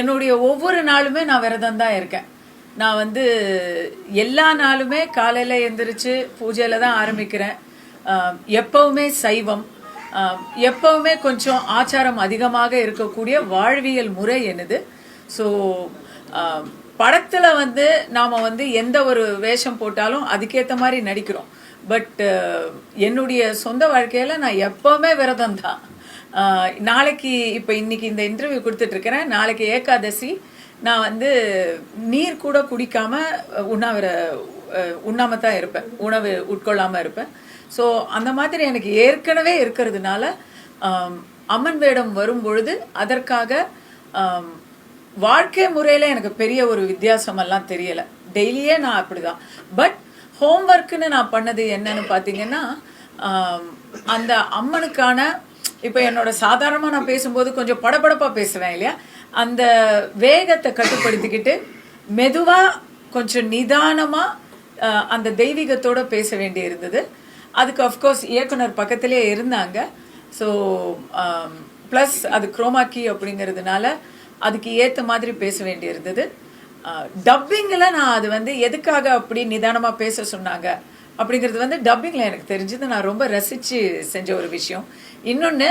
என்னுடைய ஒவ்வொரு நாளுமே நான் விரதம் தான் இருக்கேன். நான் வந்து எல்லா நாளுமே காலையில் எந்திரிச்சு பூஜையில் தான் ஆரம்பிக்கிறேன். எப்பவுமே சைவம். எப்பவுமே கொஞ்சம் ஆச்சாரம் அதிகமாக இருக்கக்கூடிய வாழ்வியல் முறை என்னது? ஸோ படத்தில் வந்து நாம் வந்து எந்த ஒரு வேஷம் போட்டாலும் அதுக்கேற்ற மாதிரி நடிக்கிறோம். பட் என்னுடைய சொந்த வாழ்க்கையில் நான் எப்பவுமே விரதம் தான். நாளைக்கு இப்போ இன்னைக்கு இந்த இன்டர்வியூ கொடுத்துட்ருக்கிறேன் நாளைக்கு ஏகாதசி. நான் வந்து நீர் கூட குடிக்காம உண்ணாவிர உண்ணாம தான் இருப்பேன். உணவு உட்கொள்ளாமல் இருப்பேன். ஸோ அந்த மாதிரி எனக்கு ஏற்கனவே இருக்கிறதுனால அம்மன் வேடம் வரும் பொழுது அதற்காக வாழ்க்கை முறையில் எனக்கு பெரிய ஒரு வித்தியாசமெல்லாம் தெரியலை. டெய்லியே நான் அப்படிதான். பட் ஹோம்ஒர்க்குன்னு நான் பண்ணது என்னன்னு பார்த்தீங்கன்னா அந்த அம்மனுக்கான இப்போ என்னோட சாதாரணமாக நான் பேசும்போது கொஞ்சம் படபடப்பாக பேசுவேன் இல்லையா? அந்த வேகத்தை கட்டுப்படுத்திக்கிட்டு மெதுவாக கொஞ்சம் நிதானமாக அந்த தெய்வீகத்தோட பேச வேண்டி இருந்தது அதுக்கு அஃப்கோர்ஸ் இயக்குனர் பக்கத்திலே இருந்தாங்க. ஸோ ப்ளஸ் அது குரோமாக்கி அப்படிங்கிறதுனால அதுக்கு ஏற்ற மாதிரி பேச வேண்டி இருந்தது டப்பிங்கில் நான் அது வந்து எதுக்காக அப்படி நிதானமாக பேச சொன்னாங்க? அப்படிங்கிறது வந்து டப்பிங்கில் எனக்கு தெரிஞ்சது. நான் ரொம்ப ரசித்து செஞ்ச ஒரு விஷயம். இன்னொன்று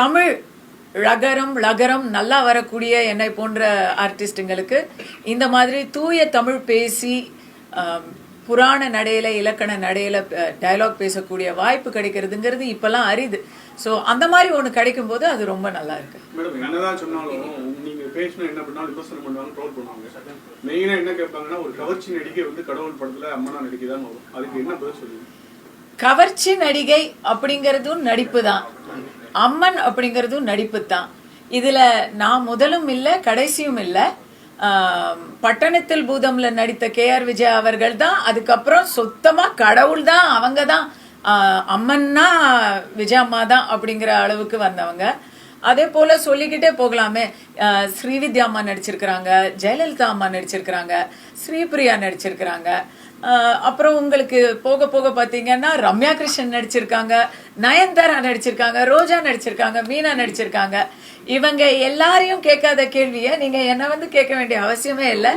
தமிழ் ழகரம் லகரம் நல்லா வரக்கூடிய என்னை போன்ற ஆர்டிஸ்ட்டுங்களுக்கு இந்த மாதிரி தூய தமிழ் பேசி புராண நடையில் இலக்கண நடையில் டயலாக் பேசக்கூடிய வாய்ப்பு கிடைக்கிறதுங்கிறது இப்போல்லாம் அரிது. ஸோ அந்த மாதிரி ஒன்று கிடைக்கும் போது அது ரொம்ப நல்லா இருக்கு. பேசினா என்ன பண்ணாலும் விமர்சனம் பண்ணுவாங்க. ட்ரோல் பண்ணுவாங்க மெயினா என்ன கேட்பாங்கன்னா ஒரு கவர்ச்சி நடிகை வந்து கடவுள் படத்துல அம்மனா நடிக்கைதான் வரும். அதுக்கு என்ன பதில் சொல்லுவீங்க? கவர்ச்சி நடிகை அப்படிங்கிறதும் நடிப்பு தான் அம்மன் அப்படிங்கிறதும் நடிப்பு தான் இதுல நான் முதலும் இல்லை கடைசியும் இல்லை. பட்டணத்தில் பூதம்ல நடித்த கே ஆர் விஜயா அவர்கள் தான் அதுக்கப்புறம் சுத்தமா கடவுள் தான் அவங்க தான் அம்மன்னா விஜயம்மா தான் அப்படிங்கிற அளவுக்கு வந்தவங்க. அதே போல சொல்லிக்கிட்டே போகலாமே. ஸ்ரீவித்யா அம்மா நடிச்சிருக்கிறாங்க ஜெயலலிதா அம்மா நடிச்சிருக்கிறாங்க ஸ்ரீபிரியா நடிச்சிருக்கிறாங்க. அப்புறம் உங்களுக்கு போக போக பார்த்தீங்கன்னா ரம்யா கிருஷ்ணன் நடிச்சிருக்காங்க நயன்தாரா நடிச்சிருக்காங்க ரோஜா நடிச்சிருக்காங்க மீனா நடிச்சிருக்காங்க. இவங்க எல்லாரையும் கேட்காத கேள்வியை நீங்க என்ன வந்து கேட்க வேண்டிய அவசியமே இல்லை.